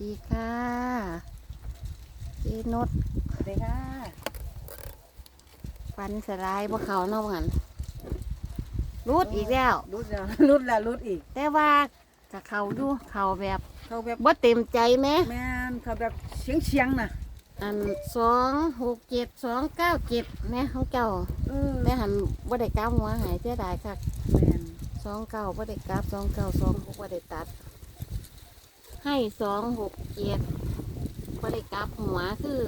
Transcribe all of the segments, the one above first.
ดีค่ะเจนดสวัสดีค่ะฟันสลายบ่เขาเนาะหันรูดอีกแล้ว รุดแล้วรุดแล้วรุดอีก แต่ว่ากับเขาดูเขาแบบเขาแบบบ่เต็มใจไหมแม่นเขาแบบเฉียงเฉียงๆน่ะอันสองหกเจ็ดสองเก้าเจ็ดแม่ของเจ้าเออแม่หันบ่ได้กลับหัวหายเสียดายค่ะแม่นสองเก้าบ่ได้กลับสองเก้าสองหกบ่ได้ตัด ให้สองหกเจ็ดบ่ได้กลับหัวคือ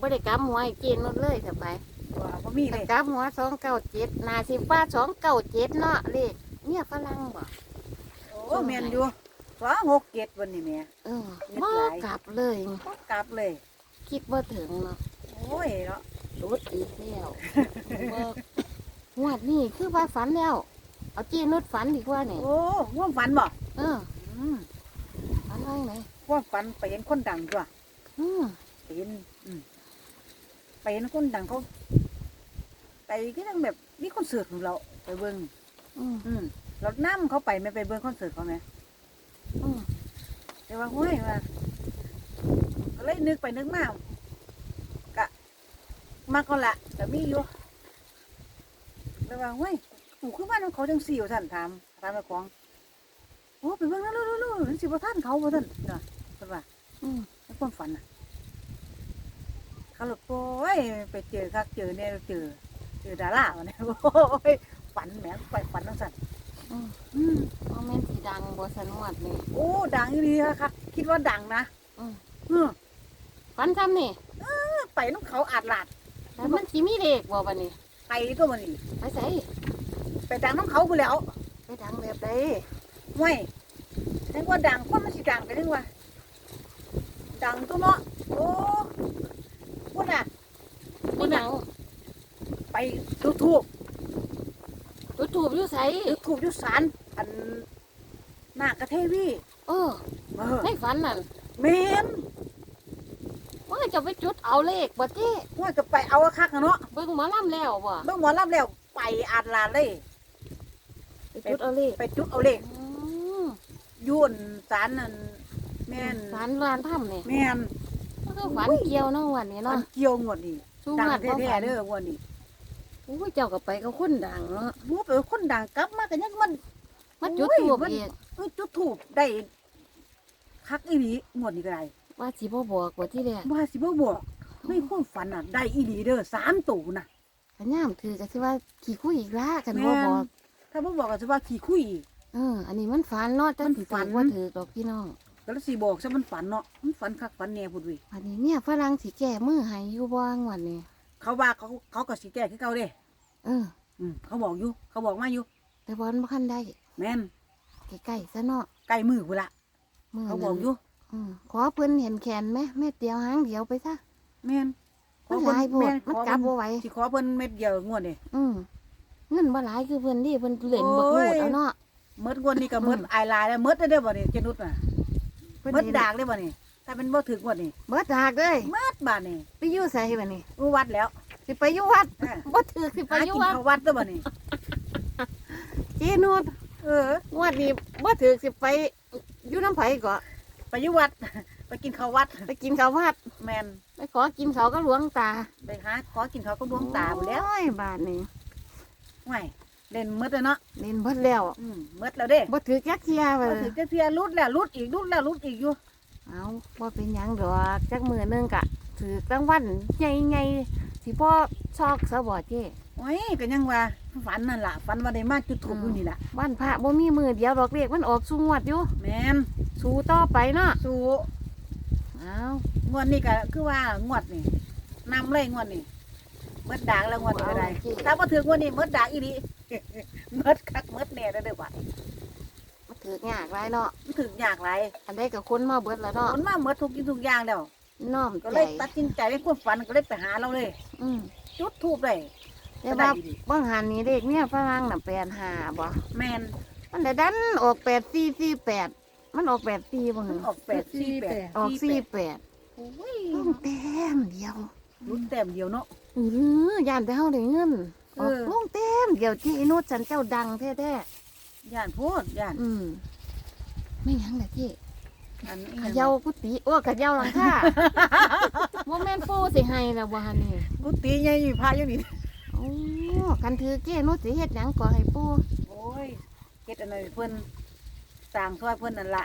บ่ได้กลับหัวให้เจนดเลยสบายว่าบ่มีเลแต่ยกลับหัวสองเก้าเจ็ดนาสิว่าสองเก้าเจ็ดเนาะเลขเนี่ยฝรั่งบ่โอ้แม่นอยู่ว่าหกเกตวันนี้แม่ เออเม็ดบ่หลาย กลับเลยก็กลับเลย คิดว่าถึงเนาะ โอ้ยเนาะรุดอีกแล้วบ่งวดนี้คือว่าฝันแล้ว เอาจีนุดฝันดีกว่านี่โอ้ว่ามฝันบ่เอออืม ฝันว่าไงว่ามฝันไปเห็นคนดังจ้ะอืมไปเห็นอืมไปเห็นคนดังเขาไปก็ยังแบบมีคอนเสิร์ตของเราไปเบิ่งอืมอืมเรานั่มเขาไปไม่ไปเบิ่งคอนเสิร์ตเขาไหมอืมแต่ว่าห้วยว่าก็เลยนึกไปนึกมากะมาก็ละแต่มีอยู่แต่ว่าห้วยหูคือบ้านของเขาจังสี่ว่าท่านถามถามเจ้าของ โอ้ไปเบิ่งแล้วลูกๆๆนั่นสิบ่ท่านเขาบ่ท่านน่ะเพิ่นว่าอืมในความฝันน่ะเขาหลุดโอ้ยไปเจอคักเจอเนี่ยเจอเจอดาราวันนี้โอ้ยฝันแหมไปฝันจังซั่นอืมอืมว่าแม่นสีดังบ่สนวดนี่โอ้ดังอีหลีครับคิดว่าดังนะอืมเออฝันทำนี่ไปน้ำเขาอาดลาดแล้วมันสิมีเลขบ่บัดนี้ไปตัวมันนี่ไปใส่ไปดังน้ำเขาไปแล้ว ไปดังแบบใด ไม่แต่ว่าดังคนมันสิดังไปถึงว่าดังตัวเนาะโอ้พูดน่ะมีหยังไปทูบทูบจุดถูกอยู่ไสทูบทูบยุสารอันนากระเทวีเออเออในฝันนั่นเมนว่าจะไปจุดเอาเลขบ่เจ้ว่าจะไปเอาอะคักอะเนาะเบิ่งหมอลำแล้วบ่เมื่อหมอรับแล้วไปอาดลาดเลยไปจุดเอาเลขไปจุดเอาเลขอืม ยุ่นสารนั่นแม่นสารร้านถ้ำนี่แม่นก็คือฝันเกี่ยวเนาะวันนี้มัเนาะนเกี่ยวงวดนี่สู้ดังงานบ่แท้ฝันๆเด้อวันนี้โอ้ยเจ้าก็ไปกับคนดังเนาะมูเป็นคนดังกลับมากันยังมันมาจุดโอ้ยทูบมัน อีกเอ้ยจุดถูกได้คักอีหลีงวดนี้ก็ได้ว่าสิบ่บอกว่าที่แรกว่าสิบ่บอกไม่ความฝันอะ ได้อีหลีเด้อสามตูน่ะขันย่ามถือก็สิว่าขี้คุยอีกละกันแม่บ่นบอกถ้าบ่บอกก็สิว่าขี้คุยอีก เออ อันนี้มันฝันเนาะจังมันสิฝัถืนอว่าถือดอกพี่น้อง ก็แล้วสิบอกซะมันฝันเนาะมันฝันคักฝันแน่พุ่นเว้ยอันนี้เนี่ยฝรั่งสิแก้มือให้อยู่บ่งวันนี้เขาว่าเขาเขาก็สิแก้คือเก่าเด้เออ อืมเขาบอกอยู่ เขาบอกมาอยู่ แต่บอลบ่คันได้แม่นใกล้ๆซะเนาะใกล้มือพุ่นละมือเขาบอกอยู่ อืมขอเพิ่นเห็นแขนไหมแม่เดียวหางเดียวไปซะ แม่นมันหลายโพดแม่มันขอกลับเพิ่บ่นไหว สิขอเพิ่นเม็ดเดียวงวดนี่ อืมเงินบ่หลายคือเพิ่นดิเพิ่นเล่นบักโอ้โนยดเอาเนาะเมิดงวดนี้ก็อืมเมิดอายลายแล้วเมิดได้เด้อบ่นี่เจนุสน่ะเพิ่นเมิดเห็นดากได้บ่นี่ถ้าเป็นบ่ถึงงวดนี่เบิดดากเลยเมิดบาดนี่ไปอยู่ไสบัดนี้รู้วัดแล้ว สิไปอยู่วัดเออบ่ถือสิไปหาอยู่กินวัดข้าววัดเด้อบ่นี่เจนูดเออ งวดนี้บ่ถือสิไปอยู่น้ำไผก็ไปอยู่วัด ไปกินข้าววัดไปกินข้าววัดแม่นไปขอกินข้าวก็หลวงตาไปหาขอกินข้าวกับดวงตาพุ่นแล้วโอ้ยบาทนี่ห่วย เล่นเมิดแล้วเนาะเล่นเบิดแล้วอืมเมิดแล้วเด้บ่ถือจักเที่ยไปบ่ถึงจะเพียรุดแล้วรุดอีกรุดแล้วรุดอีกอยู่เอาบ่เป็นหยังดอกจักมื้อหนึงกะถือกลางวันใหญ่ๆสิบ่ชอกซะบ่เจ้โอ้ยก็ยังว่าฝันนั่นล่ะฝันว่าได้มาจุดถูกอยู่นี่ล่ะวันพระบ่มีมือเดียวดอกเลขมันออกสูงวดอยู่แม่นสู้ต่อไปเนาะสู้เอางวดนี้ก็คือว่างวดนี่นำเลยงวดนี้เมิดดากแล้วงวดนี้ก็ได้ถ้าบ่ถึงงวดนี้เมิดดากอีหลี เมิดคักเมิดแน่เด้อเด้อว่ะมันถือยากหลายเนาะมันถึงยากหลายอันใดก็คนมาเบิดแล้วเนาะมันมาเมิดทุกสิ่งทุกอย่างแล้วน้อมก็ใจเลยตัดสินใจในความฝันก็เลยไปหาเราเลย อืมจุดทูบเลยแต่ว่าบางหันนี่เลขเนี่ยฝรั่งน่ะ85บ่แมนมันได้ดันออก8448มันออก84บ่มัหึนออกแปดสี่แปดออกสี่48โอ้ยต้องแต้มเดียว รุ่นแต้มเดียวเนาะเออย่านแต่เฮาได้เงิน อเออกอลงแต้มเดียวที่ไอ้โนดฉันเจ้าดังแท้ย่านโพดย่านๆอืมไม่หยังล่ะที่อันนี้เขย่ากุฏิโอ้เขย่าหลังคาบ่แม่นปูสิให้แล้วบ่หั่นนี่กุฏิใหญ่อยู่พาอยู่นี่โอ้กันถือเก้นุสิเฮ็ดหยังก็ให้ปูโอ้ยเฮ็ดอันนั้นเพิ่นสร้างซอยเพิ่นนั่นล่ะ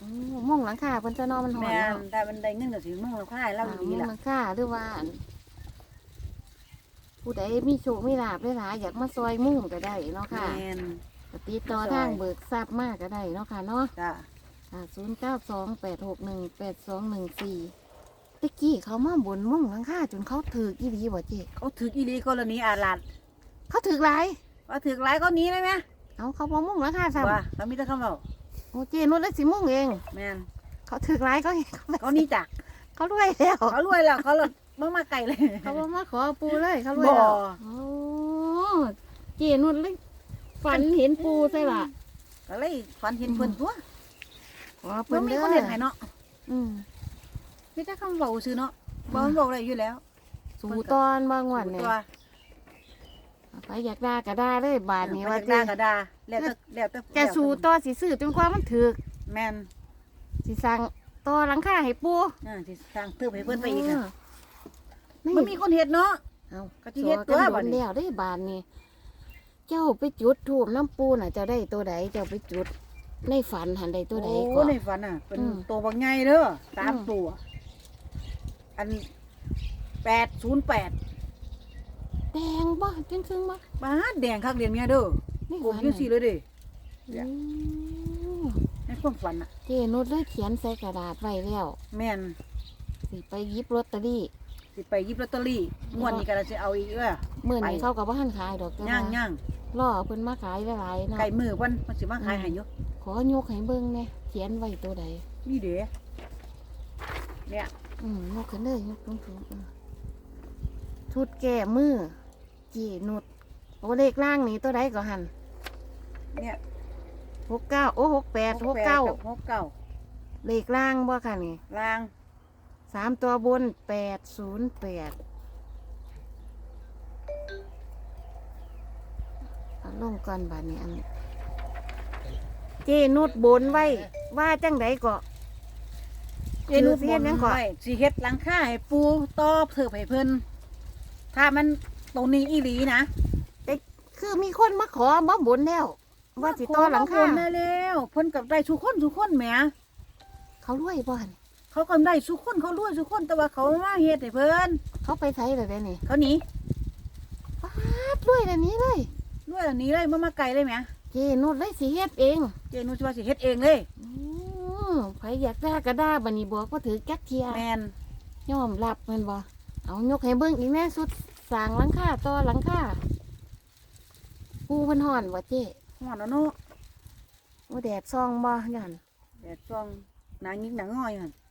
อือมุ่งหลังคาเพิ่นจะนอนมันหอนแม่นเนาะถ้ามันได้เงินก็สิมุ่งแล้วค่ายเราดีมุ่งล่ะหลังคาหรือว่าอัน ผู้ใดมีโชคมีลาภหลายๆอยากมาซอยมุ่งก็ได้เนาะค่ะแม่นก็ติดต่อทางเบิกทรัพย์มากก็ได้เนาะค่ะเนาะจ้าศูนย์เก้าสองแปดหกหนึ่งแปดสองหนึ่งสี่ตะกี้เขามาบนมุ่งหลังคาจนเขาถือกอีหลีบ่เจ๊เขาถืออีหลีกรณีอาลัดเขาถือกหลายว่าถือหลายก็หนี้เลยไหมเอาเขาบอมุ่งหลังคาซ้ว่าเขามีแต่คำเว้าำโอเจนุชและสิมุ่งเองแม่นเขาถือกหลายเขาเขาหนี้จักเขารวยแล้วเขารวยแล้วเขา หลดบ่มาไกลเลย เขาบ่มาขอปูเลยเขารวยแล้วบ่ โอ้เจนุชเลยฝันเห็นปูใช่ละก็เลยฝันเห็นเพิ่นตัวขอเพิ่เพิ่นนมีเด้อคนเห็นให้เนาะอืมมีแต่คำเว้าซื่อเนาะบ่มันบอกอะไรอยู่แล้วสู่ตอนบางวันเนี่ยตัวไปอยากด่าก็ด่าเลยบาทนี้ว่าว่าจะเจ๊ด่าก็ด่าแล้วแต่แล้วแต่แกสู่ต่อสิซื้อจนกว่ามันถือกแม่นสิสั่งต่อหลังคาให้ปูอ่าสิสร้างตึกให้เพิ่นไปอีกอะ นี่มันมีคนเฮ็ดเนาะ เอาก็สิเฮ็ดตัวบับัดดนี้นี้ แล้วได้บานนี่เจ้าไปจุดทูบน้ำปูน่ะเจ้าได้ตัวใดเจ้าไปจุด ในฝันหันได้ตัวใดโอ้ก่อนในฝันอะ เป็นอืมตัวบางใหญ่เด้อสามอืม ตัว อันแปดศูนย์แปดแดงบ่จึงซึ่งบ่บาดแดงคักเรียนเมียเด้อนี่กลมอยุ่สี่เลยเด้อืมในความฝันอะ เจนุชเลยเขียนใส่กระดาษไว้แล้ว แม่นสิไปหยิบลอตเตอรี่ สิไปหยิบลอตเตอรี่งวดนี้ก็จะเอาอีกเด้อมื้อนี้ไปเขาก็บ่ทันขายดอกแต่ย่างว่าย่างรอเพิ่นมาขายหลายๆเนาะไก่มือเพิ่นมันสิมาขายให้อยู่ขอยกให้เบิ่งแหน่เขียนไว้ตัวใดนี่เด้เนี่ยอืมยกขึ้นเลยยกสูงๆอืมชุดแก้มือเจนุชโอเลขล่างนี่ตัวใดก็หันเนี่ยหกเก้าโอ้หกแปดหกเก้าบหกเก้าเลขล่างบ่ค่ะนี่ลาง สามตัวบนแปดศูนย์แปดเอาลงก่อนบาดนี้อันนี้เจนุดบนไว้ ว่าจังไดก็เจนุสเฮ็ดหยังก่อนไว้สิเฮ็ดหลังคาให้ปูต่อเถิบให้เพิ่นถ้ามันตรงนี้อีหลีนะคือมีคนมาขอบ่บนแล้ว ว่าสิต่อหลังคาเขได้แล้วเพิ่นกับได้สุคนสุคนแหมเขารวยบ่หั่น เขาก็ได้สุคนเขารวยสุคนแต่ว่าเขามาเฮ็ดให้เพิ่นเขาไปไสเลยเด้นี่เขาหนีปาดรวยแบบนี้เลยรวยอันนี้เลยมามาไกลเลยแหมเจนุดเลยสิเฮ็ดเองเจนุสิว่าสิเฮ็ดเองเลยอือไผอยากได้ก็ได้บัดนี้บอกว่าถือจักเทียแม่นยอมรับแมันบ่เอายกให้เบิ่งอีกแน่สุดสร้างหลังคาต่อหลังคาปูเพันห่อนว่าเจ๊ฮ้อนแล้วเนาะว่าแดดซองบ่ยันแดดช่วงหนังยิงหนังง่อยหั่นสิ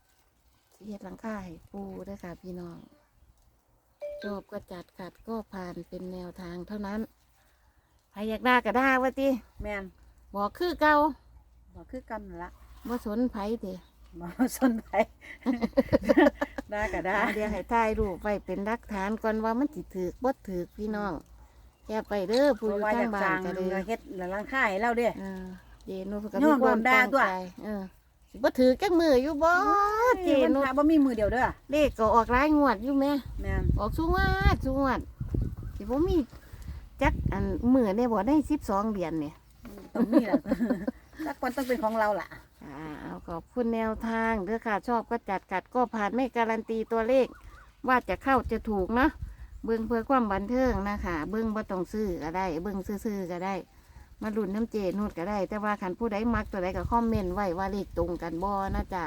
เฮ็ดหลังคาให้ปูเด้อค่ะ พี่น้องจบก็จัดขัดก็ผ่านเป็นแนวทางเท่านั้นใครอยากได้ก็ได้ว่าติแม่นบอกคือเก่าบ่คือกันนั่นละบ่สนไผติบ่สนใจได้ก็ได้ เดี๋ยวให้ถ่ายรูปไว้เป็นหลักฐานก่อนว่ามันสิถือบ่ถือพี่น้องแค่ไปเด้อเพผู้อราะยู่ว่าทาองยากบ้าสนร้างก็เลยเฮ็ดหลังคาให้เราเด้ เออเจนุก็ย้มีอนความโดนด่าตั้งตัวใจเออ สิบ่ถือจักมืออยู่บ่เจเจนุนุบ่มีมือเดียวเด้อเลขก็ออกหลายงวดอยู่แม่แม่นออกสูงวดสูงวดสิบ่มีจักอันมือได้บ่ได้12เดือนเนี่ยตรงนี้แหละสักวันต้องเป็นของเราล่ะอ่าเอาขอบคุณแนวทางเด้อค่ะชอบก็จัดกัดก็ผ่านไม่การันตีตัวเลข ว่าจะเข้าจะถูกเนาะเบิ่งเพื่อความบันเทิงนะคะเบิ่งบ่ต้องซื้อก็ได้ เบิ่งซื้อๆก็ได้ มาลุ้นน้ำเจนูดก็ได้ แต่ว่าคันผู้ใดมักตัวใดก็คอมเมนต์ไว้ว่าเลขตรงกันบ่นะจ๊ะ